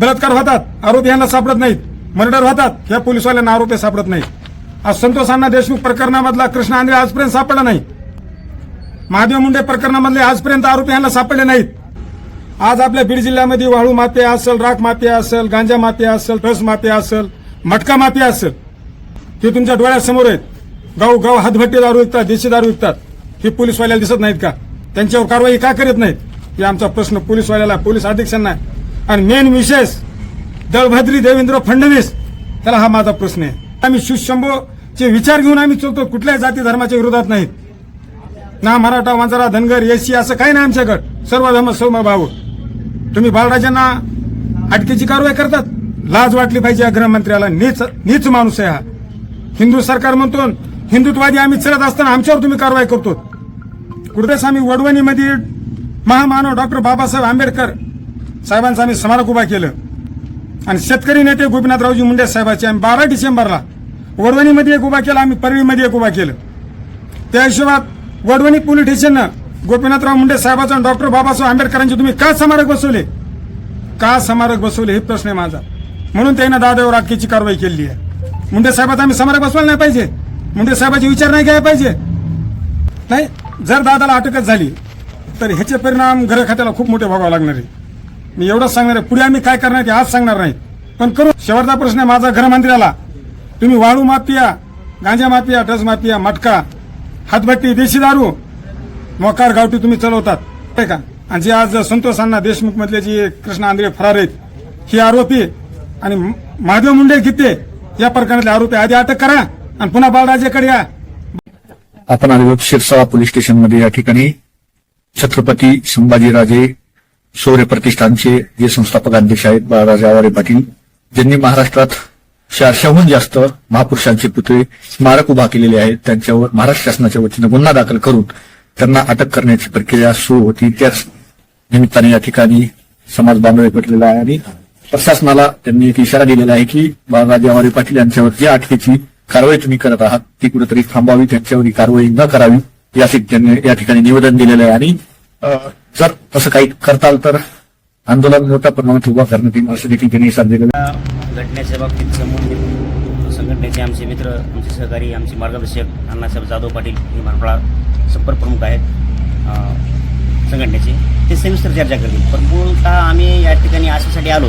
बलात्कार होतात आरोपी यांना सापडत नाहीत. मर्डर होतात या पोलिसवाल्यांना आरोपी सापडत नाहीत. आज संतोष अण्णा देशमुख प्रकरणामधला कृष्ण आंध्रे आजपर्यंत सापडला नाही. महादेव मुंडे प्रकरणामधले आजपर्यंत आरोपी यांना सापडले नाहीत. आज आपल्या बीड जिल्ह्यामध्ये वाळू माफिया असेल राख माफिया असेल गांजा माफिया असेल रस माफिया असेल मटका माफिया असेल ते तुमच्या डोळ्यासमोर आहेत. गाव गाव हातभट्टी दारू विकतात देशी दारू विकतात. हे पोलीसवाल्याला दिसत नाहीत का? त्यांच्यावर कारवाई का करीत नाहीत? हे आमचा प्रश्न पोलीसवाल्याला पोलीस अधीक्षांना आणि मेन विशेष दळभद्री देवेंद्र फडणवीस त्याला हा माझा प्रश्न आहे. आम्ही शिवशंभोचे विचार घेऊन आम्ही चलतो कुठल्याही जाती धर्माच्या विरोधात नाहीत. ना मराठा वांजारा धनगर एसी असं काही नाही आमच्याकडं. सर्व धर्म भाऊ. तुम्ही बाळराजांना अटकेची कारवाई करतात. लाज वाटली पाहिजे या गृहमंत्र्याला. नीच नीच माणूस आहे हा. हिंदू सरकार म्हणतो हिंदुत्वादी आम्ही चढत असताना आमच्यावर तुम्ही कारवाई करतो. कुठेच आम्ही वडवणीमध्ये महामानव डॉक्टर बाबासाहेब आंबेडकर साहेबांचं आम्ही स्मारक उभा केलं. आणि शेतकरी नेते गोपीनाथरावजी मुंडे साहेबांचे आम्ही बारा डिसेंबरला वडवणीमध्ये एक उभा केला आम्ही परळीमध्ये एक उभा केलं. त्या हिशोबात वडवणी पोलीस स्टेशननं गोपीनाथराव मुंडे साहेबांचं आणि डॉक्टर बाबासाहेब आंबेडकरांचे तुम्ही का स्मारक बसवले? का स्मारक बसवले? हे प्रश्न आहे माझा. म्हणून त्यांना दादावर अटकेची कारवाई केली आहे. मुंडे साहेबांचं आम्ही स्मारक बसवायला नाही पाहिजे. मुंडे साहेबांचे विचार नाही घ्यायला पाहिजे. नाही जर दादाला अटकच झाली तर ह्याचे परिणाम घर खात्याला खूप मोठे भोगावे लागणार आहे. मी एवढंच सांगणार आहे. पुढे आम्ही काय करणार ते आज सांगणार नाही. पण करू. शेवटचा प्रश्न आहे माझा गृहमंत्र्याला तुम्ही वाळू माफिया गांजा माफिया ड्रग्ज माफिया मटका हातभट्टी देशी दारू मोकार गावठी तुम्ही चलवतात. का? आणि जे आज संतोष अण्णा देशमुख मधले जे कृष्ण आंध्रे फरार आहेत हे आरोपी आणि महादेव मुंडे गीते या प्रकरणातले आरोपी आधी अटक करा आणि पुन्हा बाळराजेकडे या. आपण आलो शिरसाळा पोलीस स्टेशनमध्ये या ठिकाणी छत्रपती संभाजीराजे शौर्य प्रतिष्ठानचे जे संस्थापक अध्यक्ष आहेत बाळाराजे आवारे पाटील ज्यांनी महाराष्ट्रात चारशेहून जास्त महापुरुषांचे पुतळे स्मारक उभा केलेले आहेत त्यांच्यावर महाराष्ट्र शासनाच्या वतीनं गुन्हा दाखल करून त्यांना अटक करण्याची प्रक्रिया सुरू होती. त्याच निमित्ताने या ठिकाणी समाज बांधव एकवटलेला आहे आणि प्रशासनाला त्यांनी एक इशारा दिलेला आहे की बाळराजे आवारे पाटील यांच्यावर जी अटकेची कारवाई तुम्ही करत आहात ती कुठेतरी थांबावी त्यांच्यावर ही कारवाई न करावी यासाठी त्यांनी या ठिकाणी निवेदन दिलेलं आहे. आणि जर तसं काही करताल तर आंदोलन मोठ्या प्रमाणात उभा करण्यात येईल असं देखील त्यांनी इशारा दिलेला घटनेच्या बाबतीत संबंधित संघटनेचे आमचे मित्र आमचे सहकारी आमचे मार्गदर्शक अण्णासाहेब जाधव पाटील हे मारफळा संपर्क प्रमुख आहेत. संघटनेचे. ते सविस्तर चर्चा करतील. पण मूलतः आम्ही या ठिकाणी आशेसाठी आलो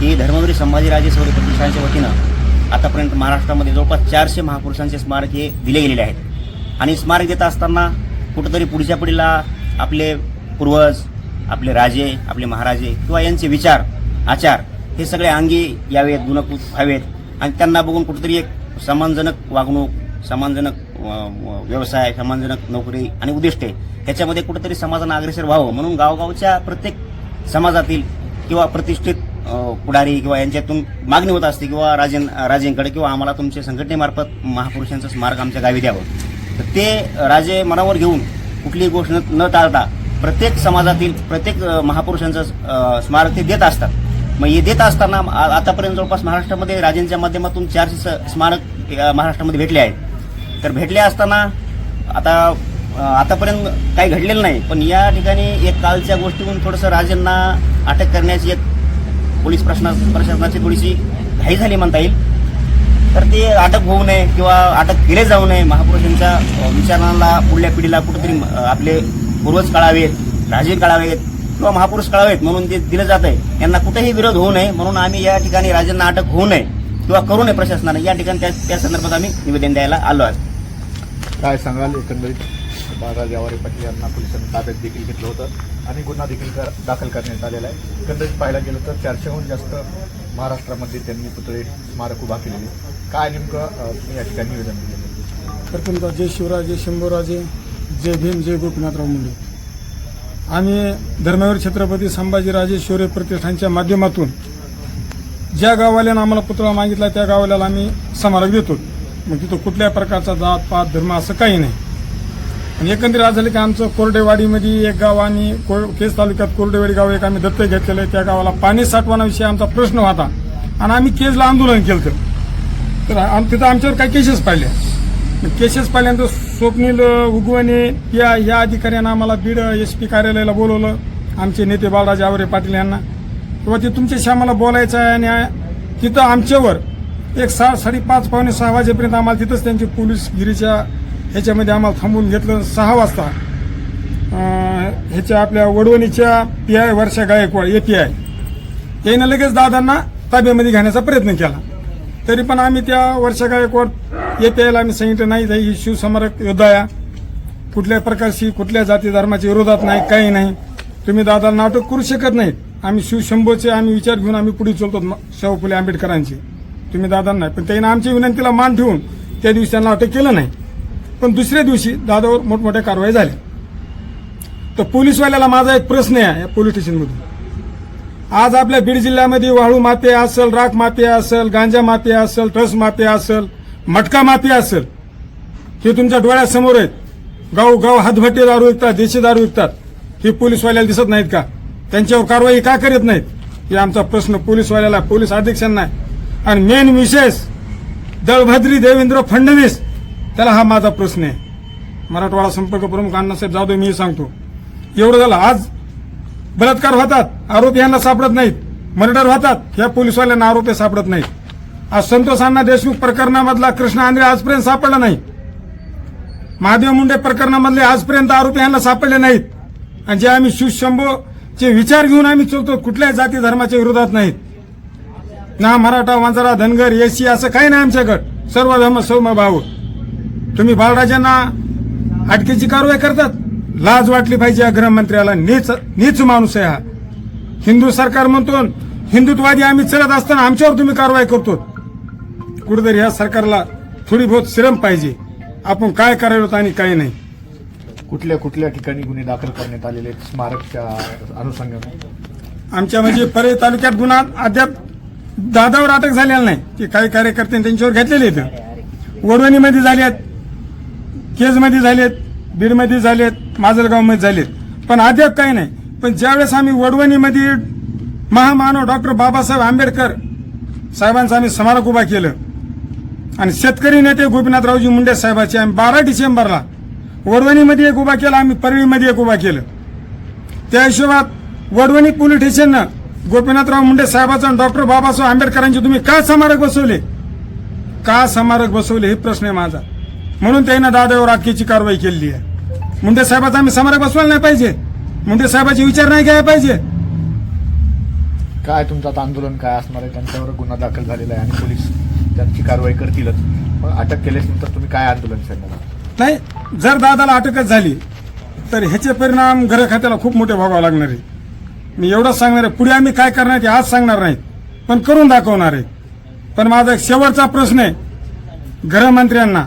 की धर्मवीर संभाजीराजे सौरी प्रतिष्ठानच्या वतीनं आतापर्यंत महाराष्ट्रामध्ये जवळपास चारशे महापुरुषांचे स्मारक हे दिले गेलेले आहेत. आणि स्मारक देत असताना कुठंतरी पुढच्या पिढीला आपले पूर्वज आपले राजे आपले महाराजे किंवा यांचे विचार आचार हे सगळे अंगी यावेत गुणकृत व्हावेत. आणि त्यांना बघून कुठेतरी एक समानजनक वागणूक समानजनक व्यवसाय समानजनक नोकरी आणि उद्दिष्टे ह्याच्यामध्ये कुठेतरी समाजानं अग्रेसर व्हावं. म्हणून गावगावच्या प्रत्येक समाजातील किंवा प्रतिष्ठित पुढारी किंवा यांच्यातून मागणी होत असते किंवा राजें राजेंकडे किंवा आम्हाला तुमच्या संघटनेमार्फत महापुरुषांचं स्मारक आमच्या गावी द्यावं. तर ते राजे मनावर घेऊन कुठलीही गोष्ट न- टाळता प्रत्येक समाजातील प्रत्येक महापुरुषांचं स्मारक ते देत असतात. मग हे देत असताना आ- आतापर्यंत जवळपास महाराष्ट्रामध्ये राजेंच्या माध्यमातून चारशे स- स्मारक महाराष्ट्रामध्ये भेटले आहेत. तर भेटले असताना आता आतापर्यंत काही घडलेलं नाही पण या ठिकाणी एक कालच्या गोष्टीहून थोडंसं राजेंना अटक करण्याची एक पोलीस प्रशासना प्रशासनाची थोडीशी घाई झाली म्हणता येईल. तर ते अटक होऊ नये किंवा अटक केले जाऊ नये. महापुरुषांच्या विचारांना पुढल्या पिढीला कुठेतरी आपले पूर्वज कळावेत राजे कळावेत किंवा महापुरुष कळावेत म्हणून ते दिलं जात आहे. यांना कुठेही विरोध होऊ नये म्हणून आम्ही या ठिकाणी राजांना अटक होऊ नये किंवा करू नये प्रशासनाने या ठिकाणी त्या त्या संदर्भात आम्ही निवेदन द्यायला आलो आहे. काय सांगाल एकंदरीत? बाळराजे आवारे पाटील यांना पोलिसांनी ताब्यात देखील घेतलं होतं आणि गुन्हा देखील कर- दाखल करण्यात आलेला आहे. एकंदरीत पाहायला गेलं तर चारशेहून जास्त महाराष्ट्रामध्ये त्यांनी पुतळे स्मारक उभा केलेले. काय नेमकं तुम्ही या ठिकाणी निवेदन दिलेलं तर तुमचा जय शिवराजे जय शंभूराजे जय भीम जय गोपीनाथराव मुंडे. आम्ही धर्मवीर छत्रपती संभाजीराजे शौर्य प्रतिष्ठानच्या माध्यमातून ज्या गावाल्यानं आम्हाला पुतळा मागितला त्या गावाल्याला आम्ही समारक देतो. मग तिथं कुठल्याही प्रकारचा जात पात धर्म असं काही नाही. आणि एकंदरीत आज झालं की आमचं कोरडेवाडीमध्ये एक गाव आणि केस तालुक्यात कोरडेवाडी गाव एक आम्ही दत्तक घेतलेलं आहे. त्या गावाला पाणी साठवण्याविषयी आमचा प्रश्न होता. आणि आम्ही केसला आंदोलन केलं तर आम- तिथं आमच्यावर काही केसेस पाहिल्या केसेस पाहिल्यानंतर स्वप्नील उगवणे या या अधिकाऱ्यांना आम्हाला बीड एस पी कार्यालयाला बोलवलं. आमचे नेते बाळराजे आवरे पाटील यांना. किंवा ते तुमच्याशी आम्हाला बोलायचं आहे आणि तिथं आमच्यावर एक सहा साडेपाच पावणे सहा वाजेपर्यंत आम्हाला तिथंच त्यांची पोलीसगिरीच्या ह्याच्यामध्ये आम्हाला थांबून घेतलं सहा वाजता. ह्याच्या आपल्या वडवणीच्या P I Varsha Gaikwad A P I यानं लगेच दादांना ताब्यामध्ये घेण्याचा प्रयत्न केला. तरी पण आम्ही त्या वर्षा गायकवाड ए पी आयला आम्ही सांगितलं नाही ही शिवसमारक योद्धा या कुठल्या प्रकारची कुठल्या जाती धर्माच्या विरोधात नाही काही नाही. तुम्ही दादांना नाटक करू शकत नाहीत आम्ही शिवशंभोचे आम्ही विचार घेऊन आम्ही पुढे चलतो शाहू फुले आंबेडकरांचे. तुम्ही दादांना पण त्यांनी आमच्या विनंतीला मान ठेवून त्या दिवशी त्यांना अटक केलं नाही. पण दुसऱ्या दिवशी दादावर मोठमोठ्या कारवाई झाल्या तर पोलीसवाल्याला माझा एक प्रश्न आहे या पोलीस स्टेशनमधून आज आपल्या बीड जिल्ह्यामध्ये वाळू माफिया असेल राख माफिया असेल गांजा माफिया असेल ट्रस माफिया असेल मटका माफिया असेल हे तुमच्या डोळ्यासमोर आहेत. गाव गाव हातभट्टे दारू विकतात देशी दारू विकतात. हे पोलीसवाल्याला दिसत नाहीत का? त्यांच्यावर कारवाई का करीत नाहीत? हे आमचा प्रश्न पोलीसवाल्याला पोलीस अधीक्षांना आणि मेन विशेष दळभद्री देवेंद्र फडणवीस त्याला हा माझा प्रश्न आहे. मराठवाडा संपर्क प्रमुख अण्णासाहेब जाधव मी सांगतो. एवढं झालं आज बलात्कार होतात आरोपी यांना सापडत नाहीत मर्डर होतात या पोलीसवाल्यांना आरोपी सापडत नाहीत. आज संतोष अण्णा देशमुख प्रकरणामधला कृष्ण आंध्रे आजपर्यंत सापडला नाही. महादेव मुंडे प्रकरणामधले आजपर्यंत आरोपी यांना सापडले नाहीत. आणि जे आम्ही शिवशंभोचे विचार घेऊन आम्ही चलतो कुठल्याही जाती धर्माच्या विरोधात नाहीत. ना मराठा वांजरा धनगर एसी असं काही नाही आमच्याकडं. सर्व धर्म भाऊ. तुम्ही बाळराजांना अटकेची कारवाई करतात? लाज वाटली पाहिजे या गृहमंत्र्याला. नीच नीच माणूस आहे हा. हिंदू सरकार म्हणतो हिंदुत्वादी आम्ही चलत असताना आमच्यावर तुम्ही कारवाई करतो. कुठेतरी ह्या सरकारला थोडी बहुत श्रम पाहिजे. आपण काय करायला आणि काय नाही. कुठल्या कुठल्या ठिकाणी गुन्हे दाखल करण्यात आलेले आहेत? स्मारकच्या अनुषंगाने. आमच्या म्हणजे परळी तालुक्यात गुन्हा अद्याप दादावर अटक झालेला नाही. की काही कार्यकर्ते त्यांच्यावर घेतलेले आहेत. वडवणीमध्ये झालेत केजमध्ये झालेत बीडमध्ये झालेत माजलगावमध्ये झालेत. पण अद्याप काही नाही. पण ज्यावेळेस आम्ही वडवणीमध्ये महामानव डॉक्टर बाबासाहेब आंबेडकर साहेबांचं आम्ही स्मारक उभा केलं. आणि शेतकरी नेते गोपीनाथरावजी मुंडे साहेबाचे आम्ही बारा डिसेंबरला वडवणीमध्ये एक उभा केला आम्ही परळीमध्ये एक उभा केलं. त्या हिशोबात वडवणी पोलीस स्टेशननं गोपीनाथराव मुंडे साहेबाचं आणि डॉक्टर बाबासाहेब आंबेडकरांचे तुम्ही का स्मारक बसवले? का स्मारक बसवले? हे प्रश्न आहे माझा. म्हणून त्यांना दादावर अटकेची कारवाई केलेली आहे. मुंडे साहेबाचं आम्ही स्मारक बसवायला नाही पाहिजे. मुंडे साहेबाचे विचार नाही घ्यायला पाहिजे. काय तुमचं आता आंदोलन काय असणार आहे? त्यांच्यावर गुन्हा दाखल झालेला आहे आणि पोलीस त्यांची कारवाई करतीलच. पण अटक केल्यानंतर तुम्ही काय आंदोलन करणार? नाही जर दादाला अटकच झाली तर ह्याचे परिणाम घर खात्याला खूप मोठे भोगावे लागणार आहे. मी एवढंच सांगणार आहे पुढे आम्ही काय करणार ते आज सांगणार नाहीत पण करून दाखवणार आहे. पण माझा एक शेवटचा प्रश्न आहे गृहमंत्र्यांना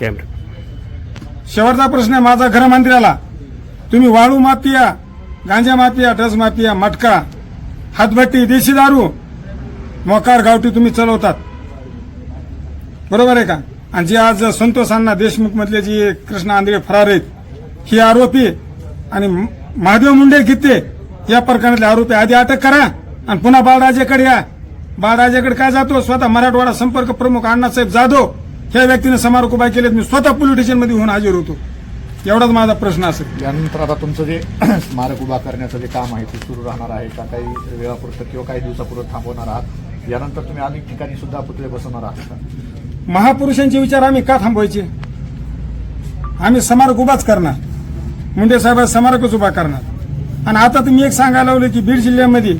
शेवटचा प्रश्न आहे माझा गृहमंत्र्याला तुम्ही वाळू माफिया गांजा माफिया ड्रग्ज माफिया मटका हातभट्टी देशी दारू मोकार गावठी तुम्ही चलवतात. बरोबर आहे का? आणि जे आज संतोष अण्णा देशमुख मधले जे कृष्ण आंधळे फरार आहेत हे आरोपी आणि महादेव मुंडे गीते या प्रकरणातले आरोपी आधी अटक करा आणि पुन्हा बाळराजेकडे या. बाळराजेकडे काय जातो? स्वतः मराठवाडा संपर्क प्रमुख अण्णासाहेब जाधव ह्या व्यक्तीने समारोह उभा केलेत मी स्वतः पोलीस स्टेशनमध्ये होऊन हजर होतो. एवढाच माझा प्रश्न असेल. यानंतर आता तुमचं जे स्मारक उभा करण्याचं जे काम आहे ते सुरू राहणार आहे का? काही वेळापुरतं किंवा काही दिवसापूर्वी थांबवणार आहात? यानंतर तुम्ही अनेक ठिकाणी सुद्धा पुतळे बसवणार आहात का? महापुरुषांचे विचार आम्ही का थांबवायचे? आम्ही स्मारक उभाच करणार. मुंडे साहेब स्मारकच उभा करणार. आणि आता तुम्ही एक सांगायला लावलं की बीड जिल्ह्यामध्ये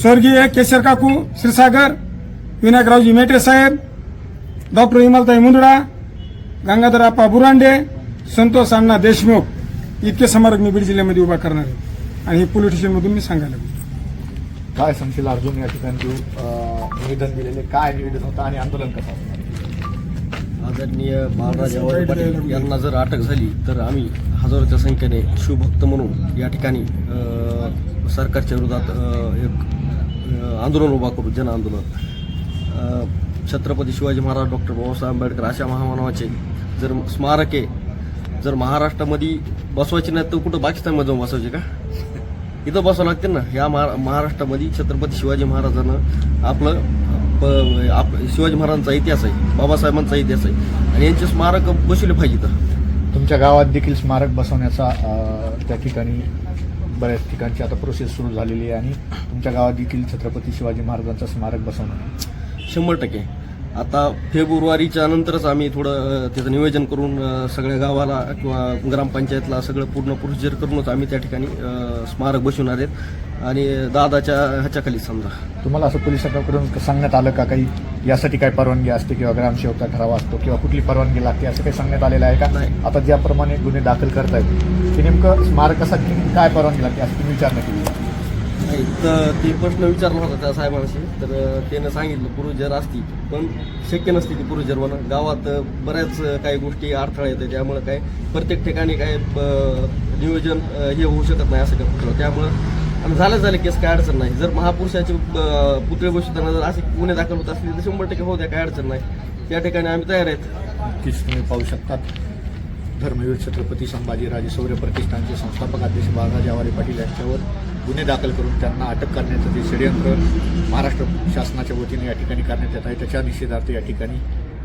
स्वर्गीय केशर काकू क्षीरसागर विनायकरावजी मेटे साहेब डॉक्टर इमलताई मुंदडा गंगाधर आप्पा बुरांडे संतोष अण्णा देशमुख. इतके स्मारक मी बीड जिल्ह्यामध्ये उभा करणार आहे. आणि हे पोलीस स्टेशनमधून मी सांगायला. काय संशील अर्जुन या ठिकाणी निवेदन दिलेले काय निवेदन होतं आणि आंदोलन कसं आदरणीय बाळराज पाटील यांना जर अटक झाली तर आम्ही हजारोच्या संख्येने शिवभक्त म्हणून या ठिकाणी सरकारच्या विरोधात एक आंदोलन उभा करू जन आंदोलन. छत्रपती शिवाजी महाराज डॉक्टर बाबासाहेब आंबेडकर अशा महामानवाचे जर स्मारक आहे जर महाराष्ट्रामध्ये बसवायचे नाही तर कुठं पाकिस्तानमध्ये जाऊन बसवायचे का? इथं बसावं लागतील ना. या महा महाराष्ट्रामध्ये छत्रपती शिवाजी महाराजांनं आपलं प- आप शिवाजी महाराजांचा इतिहास आहे बाबासाहेबांचा इतिहास आहे. आणि यांचे स्मारक बसवले पाहिजे तर तुमच्या गावात देखील स्मारक बसवण्याचा त्या ठिकाणी बऱ्याच ठिकाणची आता प्रोसेस सुरू झालेली आहे आणि तुमच्या गावात देखील छत्रपती शिवाजी महाराजांचं स्मारक बसवणं. शंभर टक्के. आता फेब्रुवारीच्या नंतरच आम्ही थोडं त्याचं नियोजन करून सगळ्या गावाला किंवा ग्रामपंचायतला सगळं पूर्ण प्रोसिजर करूनच आम्ही त्या ठिकाणी स्मारक बसवणार आहेत आणि दादाच्या ह्याच्याखाली समजा. तुम्हाला असं पोलिसांकडून सांगण्यात आलं का काही? यासाठी काय परवानगी असते किंवा ग्रामसेवकचा ठराव असतो किंवा कुठली परवानगी लागते असं काही सांगण्यात आलेलं आहे का? नाही. आता ज्याप्रमाणे गुन्हे दाखल करतायत ते नेमकं स्मारकासाठी काय परवानगी लागते असं तुम्ही विचारणा केली नाही तर ते प्रश्न विचारला होता त्या साहेबांशी. तर त्यानं सांगितलं पूर्वजर असती. पण शक्य नसते ती प्रोसिजर म्हणून गावात बऱ्याच काही गोष्टी अडथळा येतात. त्यामुळं काय प्रत्येक ठिकाणी काय नियोजन हे होऊ शकत नाही असं काय त्यामुळं आणि झालं झालं केस काय अडचण नाही. जर महापुरुषाची अ, पुतळे जर असे गुन्हे दाखल होत असले तर शंभर टक्के होऊ द्या काय अडचण नाही. त्या ठिकाणी आम्ही तयार आहेत. नक्कीच तुम्ही पाहू शकतात. धर्मवीर छत्रपती संभाजीराजे सौर्य प्रतिष्ठानचे संस्थापक अध्यक्ष बाळराजे आवारे पाटील यांच्यावर गुन्हे दाखल करून त्यांना अटक करण्याचं जे षडयंत्र महाराष्ट्र शासनाच्या वतीने या ठिकाणी करण्यात येत आहे त्याच्या निषेधार्थ या ठिकाणी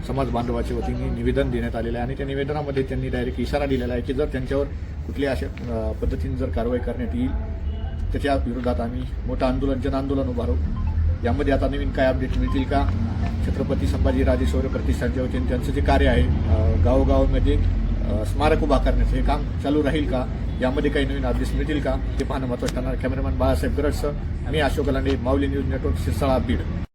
समाज बांधवाच्या वतीने निवेदन देण्यात आलेलं आहे आणि त्या निवेदनामध्ये त्यांनी डायरेक्ट इशारा दिलेला आहे की जर त्यांच्यावर कुठल्या अशा पद्धतीने जर कारवाई करण्यात येईल त्याच्या विरोधात आम्ही मोठं आंदोलन जन आंदोलन उभारू यामध्ये आता नवीन काय अपडेट मिळतील का? छत्रपती संभाजीराजे शौर्य प्रतिष्ठानच्या वतीने त्यांचं जे कार्य आहे गावोगावामध्ये स्मारक उभा करण्याचं हे काम चालू राहील का? यामध्ये काही नवीन आदेश मिळतील का? ते पाहणं महत्वाचं ठरणार. कॅमेरामॅन बाळासाहेब गरडसह मी अशोक लांडे माऊली न्यूज नेटवर्क शिरसाळा बीड.